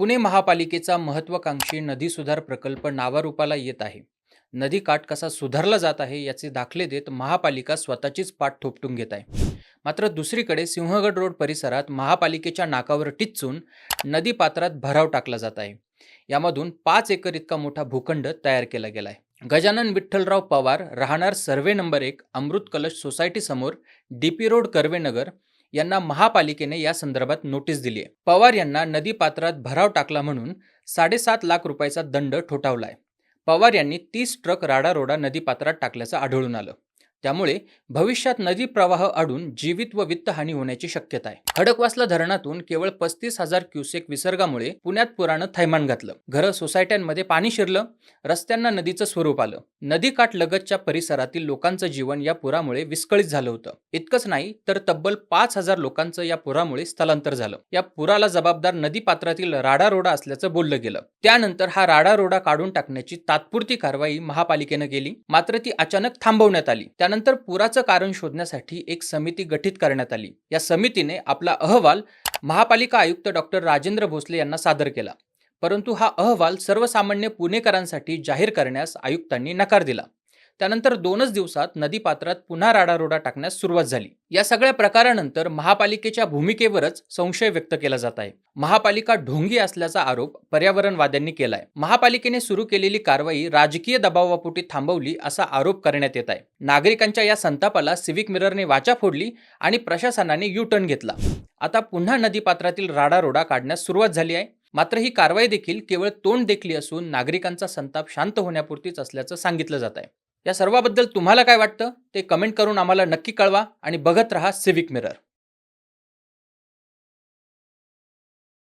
पुणे महापालिकेचा महत्त्वाकांक्षी नदी सुधार प्रकल्प नावारूपाला येत आहे. नदी काठ कसा सुधारला जात आहे याचे दाखले देत महापालिका स्वतःचीच पाठ थोपटून घेत आहे. मात्र दुसरीकडे सिंहगड रोड परिसरात महापालिकेच्या नाकावर टिचून नदी पात्रात भराव टाकला जात आहे. यामधून पाच एकर इतका मोठा भूखंड तयार केला गेला आहे गजानन विठ्ठलराव पवार राहणार सर्वे नंबर एक अमृत कलश सोसायटीसमोर डी पी रोड कर्वेनगर यांना महापालिकेने या संदर्भात नोटीस दिली आहे पवार यांना नदी पात्रात भराव टाकला म्हणून साडेसात लाख रुपयाचा दंड ठोठावलाय. पवार यांनी तीस ट्रक राडारोडा नदी पात्रात टाकल्याचं आढळून आलं. त्यामुळे भविष्यात नदी प्रवाह अडून जीवित व वित्तहानी होण्याची शक्यता आहे खडकवासला धरणातून केवळ पस्तीस हजार क्युसेक विसर्गामुळे पुण्यात पुरानं थैमान घातलं. घरं सोसायट्यांमध्ये पाणी शिरलं रस्त्यांना नदीचं स्वरूप आलं. नदीकाठ लगतच्या परिसरातील लोकांचं जीवन या पुरामुळे विस्कळीत झालं होतं. इतकंच नाही तर तब्बल पाच हजार लोकांचं या पुरामुळे स्थलांतर झालं. या पुराला जबाबदार नदी पात्रातील राडारोडा असल्याचं बोललं गेलं. त्यानंतर हा राडारोडा काढून टाकण्याची तात्पुरती कारवाई महापालिकेनं केली. मात्र ती अचानक थांबवण्यात आली. त्या त्यानंतर पुराचं कारण शोधण्यासाठी एक समिती गठीत करण्यात आली. या समितीने आपला अहवाल महापालिका आयुक्त डॉक्टर राजेंद्र भोसले यांना सादर केला. परंतु हा अहवाल सर्वसामान्य पुणेकरांसाठी जाहीर करण्यास आयुक्तांनी नकार दिला. त्यानंतर दोनच दिवसात नदीपात्रात पुन्हा राडारोडा टाकण्यास सुरुवात झाली. या सगळ्या प्रकारानंतर महापालिकेच्या भूमिकेवरच संशय व्यक्त केला जात आहे. महापालिका ढोंगी असल्याचा आरोप पर्यावरणवाद्यांनी केलाय. महापालिकेने सुरू केलेली कारवाई राजकीय दबावापोटी थांबवली असा आरोप करण्यात येत आहे. नागरिकांच्या या संतापाला सिव्हिक मिररने वाचा फोडली आणि प्रशासनाने यू टर्न घेतला. आता पुन्हा नदीपात्रातील राडारोडा काढण्यास सुरुवात झाली आहे. मात्र ही कारवाई देखील केवळ तोंड देखली असून नागरिकांचा संताप शांत होण्यापुरतीच असल्याचं सांगितलं जात आहे. या सर्वाबद्दल तुम्हाला काय वाटतं ते कमेंट करून आम्हाला नक्की कळवा आणि बघत रहा सिव्हिक मिरर